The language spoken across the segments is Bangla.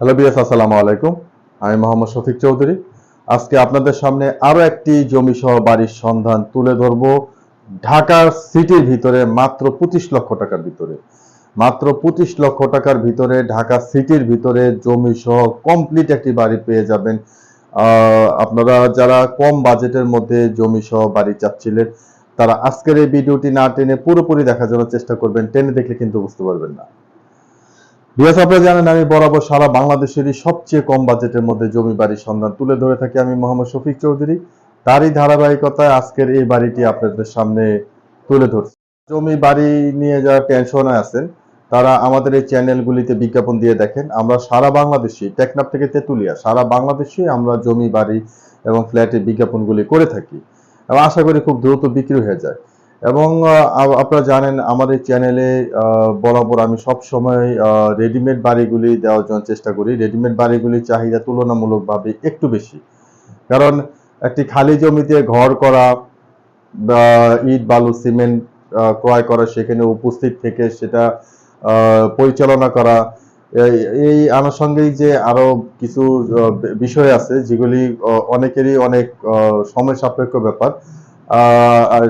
হ্যালো বিএস আসসালামু আলাইকুম। আমি মোহাম্মদ শফিক চৌধুরী। আজকে আপনাদের সামনে আরও একটি জমি সহ বাড়ির সন্ধান তুলে ধরব। ঢাকার সিটির ভিতরে মাত্র পঁচিশ লক্ষ টাকার ভিতরে। মাত্র পঁচিশ লক্ষ টাকার ভিতরে ঢাকা সিটির ভিতরে জমি সহ কমপ্লিট একটি বাড়ি পেয়ে যাবেন। আপনারা যারা কম বাজেটের মধ্যে জমি সহ বাড়ি চাচ্ছিলেন, তারা আজকের এই ভিডিওটি না টেনে পুরোপুরি দেখার জন্য চেষ্টা করবেন। টেনে দেখলে কিন্তু বুঝতে পারবেন না। বিয়াস, আপনারা জানেন আমি বরাবর সারা বাংলাদেশেরই সবচেয়ে কম বাজেটের মধ্যে জমি বাড়ির সন্ধান তুলে ধরে থাকি আমি মোহাম্মদ শফিক চৌধুরী। তারই ধারাবাহিকতায় আজকের এই বাড়িটি আপনাদের সামনে তুলে ধরছি। জমি বাড়ি নিয়ে যারা টেনশনে আছেন, তারা আমাদের এই চ্যানেলগুলিতে বিজ্ঞাপন দিয়ে দেখেন, আমরা সারা বাংলাদেশে টেকনাপ থেকে তেতুলিয়া, সারা বাংলাদেশে আমরা জমি বাড়ি এবং ফ্ল্যাটের বিজ্ঞাপনগুলি করে থাকি। এবং আশা করি খুব দ্রুত বিক্রি হয়ে যায়। এবং আপনারা জানেন আমাদের চ্যানেলে বরাবর আমি সব সময় রেডিমেড বাড়িগুলি দেওয়ার জন্য চেষ্টা করি। রেডিমেড বাড়িগুলির চাহিদা তুলনামূলকভাবে একটু বেশি। কারণ একটি খালি জমিতে ঘর করা বা ইট, বালু, সিমেন্ট ক্রয় করা, সেখানে উপস্থিত থেকে সেটা পরিচালনা করা, এই- আনুষঙ্গিক যে আরও কিছু বিষয় আছে, যেগুলি অনেকেরই অনেক সময় সাপেক্ষ ব্যাপার।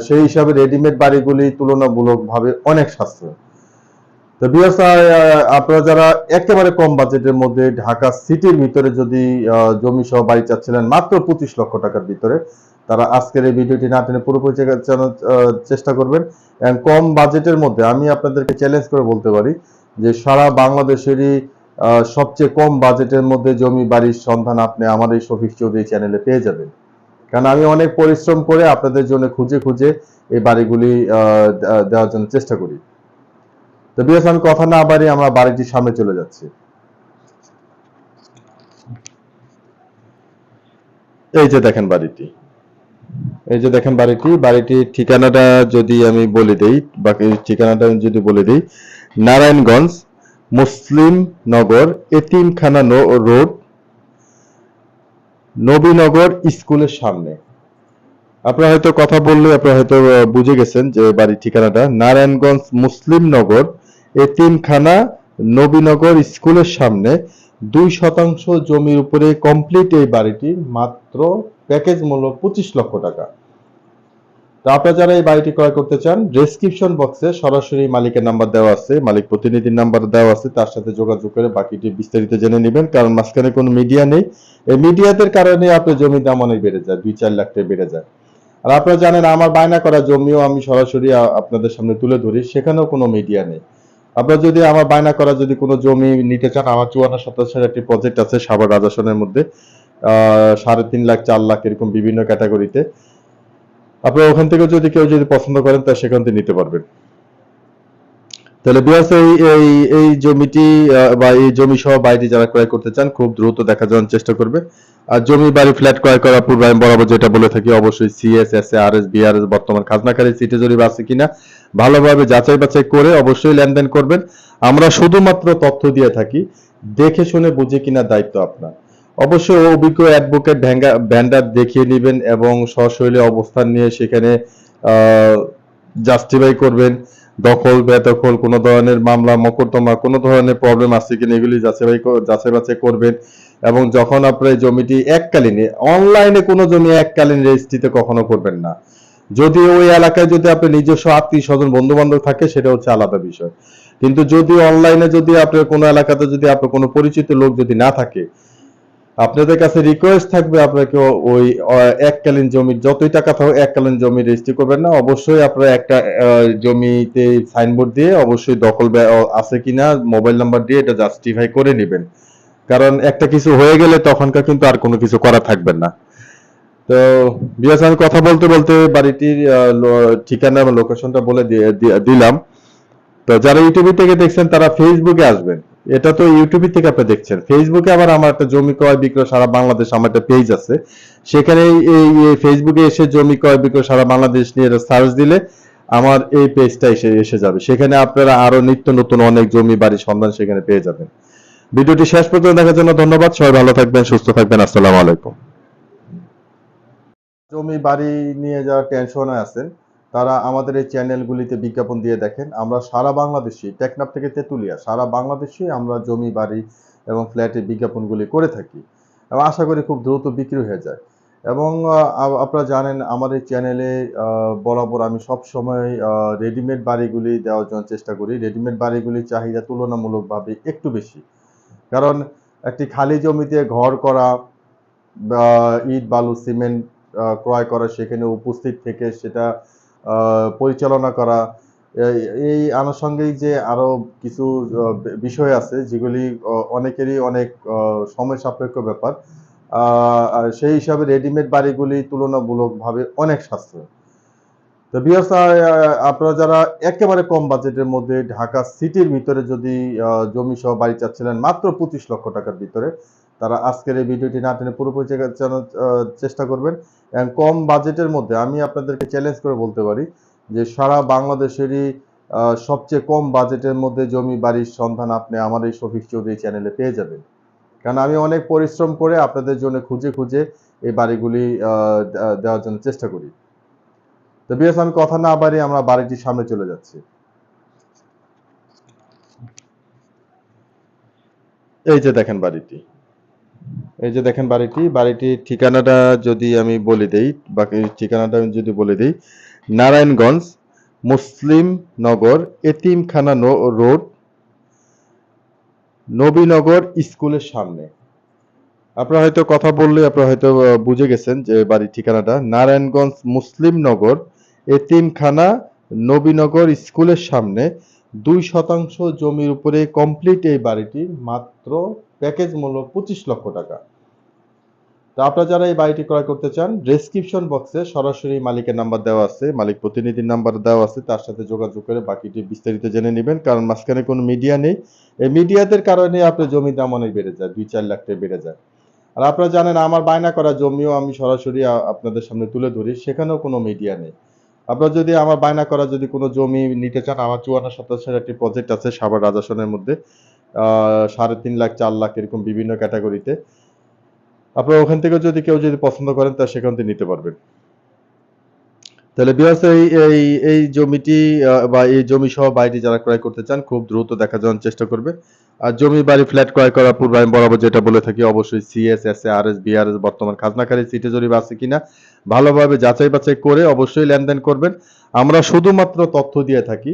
সেই হিসাবে রেডিমেড বাড়িগুলি তুলনামূলকভাবে অনেক সাশ্রয়। তো বিয়াস আপনারা যারা একেবারে কম বাজেটের মধ্যে ঢাকা সিটির ভিতরে যদি জমি সহ বাড়ি চাচ্ছিলেন মাত্র পঁচিশ লক্ষ টাকার ভিতরে, তারা আজকের এই ভিডিওটি না টেনে পুরোপুরি চেষ্টা করবেন। এবং কম বাজেটের মধ্যে আমি আপনাদেরকে চ্যালেঞ্জ করে বলতে পারি যে সারা বাংলাদেশেরই সবচেয়ে কম বাজেটের মধ্যে জমি বাড়ির সন্ধান আপনি আমার এই শফিক চৌধুরী চ্যানেলে পেয়ে যাবেন। কারণ আমি অনেক পরিশ্রম করে আপনাদের জন্য খুঁজে খুঁজে এই বাড়িগুলি দেওয়ার জন্য চেষ্টা করি। তো বিএস আমি কথা না বাড়িয়ে আমরা বাড়িটির সামনে চলে যাচ্ছি। এই যে দেখেন বাড়িটি। এই যে দেখেন বাড়িটি, বাড়িটির ঠিকানাটা যদি আমি বলে দেই, বাকি ঠিকানাটা আমি যদি বলে দেই, নারায়ণগঞ্জ, মুসলিম নগর, এতিমখানা রোড নবীনগর স্কুলের সামনে। আপনারা হয়তো কথা বললে, আপনারা হয়তো বুঝে গেছেন যে বাড়ির ঠিকানাটা নারায়ণগঞ্জ মুসলিম নগর। তিনখানা নবীনগর স্কুলের সামনে। দুই শতাংশ জমির উপরে কমপ্লিট এই বাড়িটি মাত্র প্যাকেজ মূল্য পঁচিশ লক্ষ টাকা। তো আপনারা যারা এই বাড়িটি ক্রয় করতে চান ডেসক্রিপশন বক্সে সরাসরি মালিকের নাম্বার দেওয়া আছে, মালিক প্রতিনিধির নাম্বার দেওয়া আছে, তার সাথে যোগাযোগ করে বাকিটি বিস্তারিত জেনে নেবেন, কারণ মাঝখানে কোনো মিডিয়া নেই। এই মিডিয়াদের কারণে আপনার জমির দাম অনেক বেড়ে যায়, দুই চার লাখ বেড়ে যায়। আর আপনারা জানেন, আমার বায়না করা জমিও আমি সরাসরি আপনাদের সামনে তুলে ধরি, সেখানেও কোনো মিডিয়া নেই। আপনারা যদি আমার বায়না করা যদি কোনো জমি নিতে চান, আমার চুয়ান্ন শতাংশের একটি প্রজেক্ট আছে সাভার রাজাসনের মধ্যে সাড়ে তিন লাখ, চার লাখ, এরকম বিভিন্ন ক্যাটাগরিতে আপনারা ওখান থেকে যদি কেউ যদি পছন্দ করেন, তা সেখান থেকে নিতে পারবেন। তাহলে বিয়াস এই এই এই জমিটি বা এই জমি সহ বাড়িটি যারা ক্রয় করতে চান, খুব দ্রুত দেখা যাওয়ার চেষ্টা করবে। আর জমি বাড়ি ফ্ল্যাট ক্রয় করার পূর্বে আমি বরাবর যেটা বলে থাকি, অবশ্যই CS S R S BRS বর্তমান খাজনাকারী সিটে জরিপ আছে কিনা, ভালোভাবে যাচাই বাছাই করে অবশ্যই লেনদেন করবেন। আমরা শুধুমাত্র তথ্য দিয়ে থাকি, দেখে শুনে বুঝে কিনা দায়িত্ব আপনার। অবশ্যই অভিজ্ঞ অ্যাডভোকেট ভ্যান্ডার দেখিয়ে নেবেন এবং সশৈলে অবস্থান নিয়ে সেখানে জাস্টিফাই করবেন। দখল, বেদখল, কোনো ধরনের মামলা, মকদ্দমা, কোনো ধরনের প্রবলেম আছে কিনা এগুলি যাচাই যাচাই বাছাই করবেন। এবং যখন আপনার জমিটি এককালীন অনলাইনে কোনো জমি এককালীন রেজিস্ট্রিতে কখনো করবেন না। যদি ওই এলাকায় যদি আপনি নিজস্ব আত্মীয় স্বজন বন্ধু বান্ধব থাকে, সেটা হচ্ছে আলাদা বিষয়। কিন্তু যদি অনলাইনে যদি আপনার কোনো এলাকাতে যদি আপনার কোনো পরিচিত লোক যদি না থাকে আপনাদের কাছে রিকোয়েস্ট থাকবে আপনাকে ওই এককালীন জমির যতই টাকা থাকুক এককালীন জমি রেজিস্ট্রি করবেন না। অবশ্যই আপনারা একটা জমিতে সাইনবোর্ড দিয়ে অবশ্যই দখল আছে কিনা মোবাইল নাম্বার দিয়ে এটা জাস্টিফাই করে নেবেন। কারণ একটা কিছু হয়ে গেলে তখনকার কিন্তু আর কোনো কিছু করা থাকবে না। তো বিয়াস, আমি কথা বলতে বলতে বাড়িটির ঠিকানা এবং লোকেশনটা বলে দিলাম। তো যারা ইউটিউবে থেকে দেখছেন, তারা ফেসবুকে আসবেন। এটা তো ইউটিউবে থেকে আপনি দেখছেন। ফেসবুকে আবার আমার একটা জমি ক্রয় বিক্রয় সারা বাংলাদেশ আমার একটা পেজ আছে। সেখানে এই ফেসবুকে এসে জমি ক্রয় বিক্রয় সারা বাংলাদেশ নিয়ে সার্চ দিলে আমার এই পেজটা এসে এসে যাবে। সেখানে আপনারা আরও নিত্য নতুন অনেক জমি বাড়ির সন্ধান সেখানে পেয়ে যাবেন। ভিডিওটি শেষ পর্যন্ত দেখার জন্য ধন্যবাদ। সবাই ভালো থাকবেন, সুস্থ থাকবেন। আসসালামু আলাইকুম। জমি বাড়ি নিয়ে যাওয়ার টেনশনে আছেন তারা আমাদের এই চ্যানেলগুলিতে বিজ্ঞাপন দিয়ে দেখেন, আমরা সারা বাংলাদেশে, টেকনাফ থেকে তেতুলিয়া, সারা বাংলাদেশে আমরা জমি, বাড়ি এবং ফ্ল্যাটে বিজ্ঞাপনগুলি করে থাকি এবং আশা করি খুব দ্রুত বিক্রি হয়ে যায়। এবং আপনারা জানেন আমার এই চ্যানেলে বরাবর আমি সব সময় রেডিমেড বাড়িগুলি দেওয়ার জন্য চেষ্টা করি। রেডিমেড বাড়িগুলির চাহিদা তুলনামূলকভাবে একটু বেশি। কারণ একটি খালি জমিতে ঘর করা ইট, বালু, সিমেন্ট ক্রয় করা সেখানে উপস্থিত থেকে সেটা পরিচালনা করা। এই- আনুষঙ্গিক যে আরও কিছু বিষয় আছে, যেগুলি অনেকেরই অনেক সময় সাপেক্ষ ব্যাপার। সেই হিসাবে রেডিমেড বাড়িগুলি তুলনামূলকভাবে অনেক সাশ্রয়। তো বিয়াস আপনারা যারা একেবারে কম বাজেটের মধ্যে ঢাকা সিটির ভিতরে যদি জমি সহ বাড়ি চাচ্ছিলেন মাত্র পঁচিশ লক্ষ টাকার ভিতরে তারা আজকের এই ভিডিওটি না টেনে পুরোপুরি চেষ্টা করবেন। এবং কম বাজেটের মধ্যে আমি আপনাদেরকে চ্যালেঞ্জ করে বলতে পারি যে সারা বাংলাদেশেরই সবচেয়ে কম বাজেটের মধ্যে জমি বাড়ির সন্ধান আপনি আমার এই শফিক চৌধুরী চ্যানেলে পেয়ে যাবেন। কারণ আমি অনেক পরিশ্রম করে আপনাদের জন্য খুঁজে খুঁজে এই বাড়িগুলি দেওয়ার জন্য চেষ্টা করি। তো বিয়াস, আমি কথা না বাড়িয়ে আমরা বাড়িটির সামনে চলে যাচ্ছি। এই যে দেখেন বাড়িটি। এই যে দেখেন বাড়িটি, বাড়িটির ঠিকানাটা যদি আমি বলে দেই, বাকি ঠিকানাটা আমি যদি বলে দেই, নারায়ণগঞ্জ, মুসলিম নগর, এতিমখানা রোড, নবীনগর স্কুলের সামনে। আপনারা হয়তো কথা বললে আপনারা হয়তো বুঝে গেছেন যে বাড়ির ঠিকানাটা। নারায়ণগঞ্জ মুসলিম নগর, এতিমখানা নবীনগর স্কুলের সামনে। দুই শতাংশ জমির উপরে কমপ্লিট এই বাড়িটি, মাত্র প্যাকেজ মূল্য পঁচিশ লক্ষ টাকা। তো আপনারা যারা এই বাড়িটি ক্রয় করতে চান ডেসক্রিপশন বক্সে সরাসরি মালিকের নাম্বার দেওয়া আছে, মালিক প্রতিনিধির নাম্বার দেওয়া আছে, তার সাথে যোগাযোগ করে বাকিটি বিস্তারিত জেনে নেবেন, কারণ মাঝখানে কোনো মিডিয়া নেই। এই মিডিয়াদের কারণে আপনার জমির দাম অনেক বেড়ে যায়, দুই চার লাখ টাকা বেড়ে যায়। আর আপনারা জানেন, আমার বায়না করা জমিও আমি সরাসরি আপনাদের সামনে তুলে ধরি, সেখানেও কোনো মিডিয়া নেই। আপনারা যদি আমার বায়না করা যদি কোনো জমি নিতে চান, আমার চুয়ান্ন শতাংশের একটি প্রজেক্ট আছে সাভার রাজাসনের মধ্যে সাড়ে তিন লাখ, চার লাখ এরকম বিভিন্ন ক্যাটাগরিতে। আপনারা ওখান থেকে যদি কেউ যদি পছন্দ করেন, তা সেখান থেকে নিতে পারবেন। তাহলে বিয়াস এই এই এই জমিটি বা এই জমি সহ বাড়িটি যারা ক্রয় করতে চান, খুব দ্রুত দেখা যাওয়ার চেষ্টা করবে। আর জমি বাড়ি ফ্ল্যাট ক্রয় করার পূর্বে আমি বরাবর যেটা বলে থাকি, অবশ্যই CS S R S BRS বর্তমান খাজনাকারী সিটে জরিপ আছে কিনা, ভালোভাবে যাচাই বাছাই করে অবশ্যই লেনদেন করবেন। আমরা শুধুমাত্র তথ্য দিয়ে থাকি,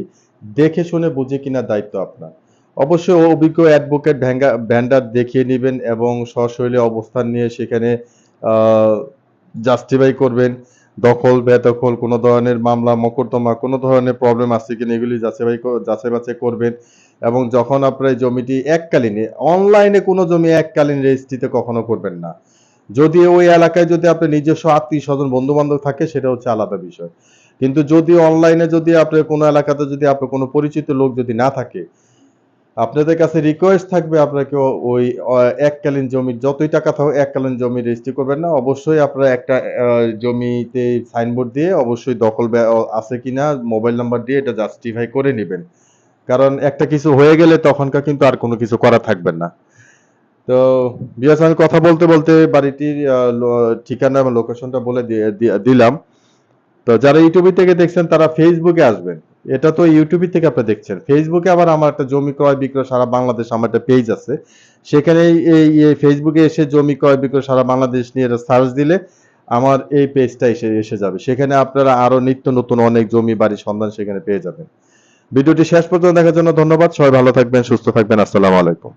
দেখে শুনে বুঝে কিনা দায়িত্ব আপনার। অবশ্যই অভিজ্ঞ অ্যাডভোকেট ভ্যাঙ্গা ভ্যান্ডার দেখিয়ে নেবেন এবং সশৈলে অবস্থান নিয়ে সেখানে জাস্টিফাই করবেন। দখল, বেদখল, কোনো ধরনের মামলা, মকদ্দমা, কোনো ধরনের প্রবলেম আছে কিনা এগুলি যাচাই যাচাই বাছাই করবেন। এবং যখন আপনার এই জমিটি এককালীন অনলাইনে কোনো জমি এককালীন রেজিস্ট্রিতে কখনো করবেন না। যদি ওই এলাকায় যদি আপনার নিজস্ব আত্মীয় স্বজন বন্ধু বান্ধব থাকে, সেটা হচ্ছে আলাদা বিষয়। কিন্তু যদি অনলাইনে যদি আপনার কোনো এলাকাতে যদি আপনার কোনো পরিচিত লোক যদি না থাকে আপনাদের কাছে রিকোয়েস্ট থাকবে আপনাকে ওই এককালীন জমির, যতই টাকা থাকুক এককালীন জমি রেজিস্ট্রি করবেন না। অবশ্যই আপনারা একটা জমিতে সাইনবোর্ড দিয়ে অবশ্যই দখল আছে কিনা মোবাইল নাম্বার দিয়ে এটা জাস্টিফাই করে নেবেন। কারণ একটা কিছু হয়ে গেলে তখনকার কিন্তু আর কোনো কিছু করা থাকবে না। তো, বিয়াস, আমি কথা বলতে বলতে বাড়িটির ঠিকানা লোকেশনটা বলে দিলাম। তো যারা ইউটিউবে থেকে দেখছেন, তারা ফেসবুকে আসবেন। এটা তো ইউটিউব থেকে আপনি দেখছেন। ফেসবুকে আবার আমার একটা জমি ক্রয় বিক্রয় সারা বাংলাদেশ আমার একটা পেজ আছে। সেখানে এই ফেসবুকে এসে জমি ক্রয় বিক্রয় সারা বাংলাদেশ নিয়ে সার্চ দিলে আমার এই পেজটা এসে এসে যাবে। সেখানে আপনারা আরও নিত্য নতুন অনেক জমি বাড়ির সন্ধান সেখানে পেয়ে যাবেন। ভিডিওটি শেষ পর্যন্ত দেখার জন্য ধন্যবাদ। সবাই ভালো থাকবেন, সুস্থ থাকবেন। আসসালামু আলাইকুম।